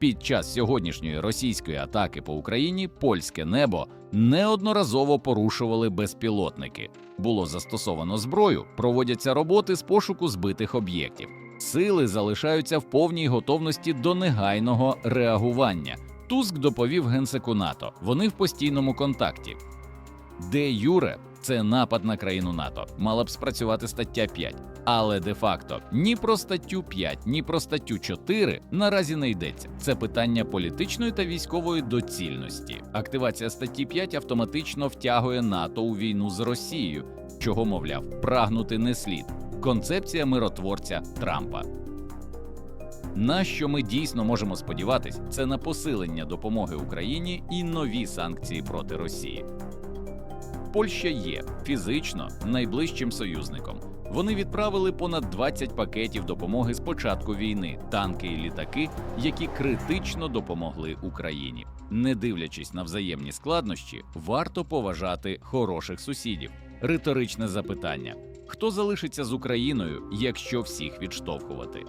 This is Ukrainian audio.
Під час сьогоднішньої російської атаки по Україні польське небо неодноразово порушували безпілотники. Було застосовано зброю, проводяться роботи з пошуку збитих об'єктів. Сили залишаються в повній готовності до негайного реагування. Туск доповів генсеку НАТО. Вони в постійному контакті. Де Юре це напад на країну НАТО. Мала б спрацювати стаття 5. Але де-факто ні про статтю 5, ні про статтю 4 наразі не йдеться. Це питання політичної та військової доцільності. Активація статті 5 автоматично втягує НАТО у війну з Росією, чого, мовляв, прагнути не слід. Концепція миротворця Трампа. На що ми дійсно можемо сподіватись, це на посилення допомоги Україні і нові санкції проти Росії. Польща є фізично найближчим союзником. Вони відправили понад 20 пакетів допомоги з початку війни, танки і літаки, які критично допомогли Україні. Не дивлячись на взаємні складнощі, варто поважати хороших сусідів. Риторичне запитання: хто залишиться з Україною, якщо всіх відштовхувати?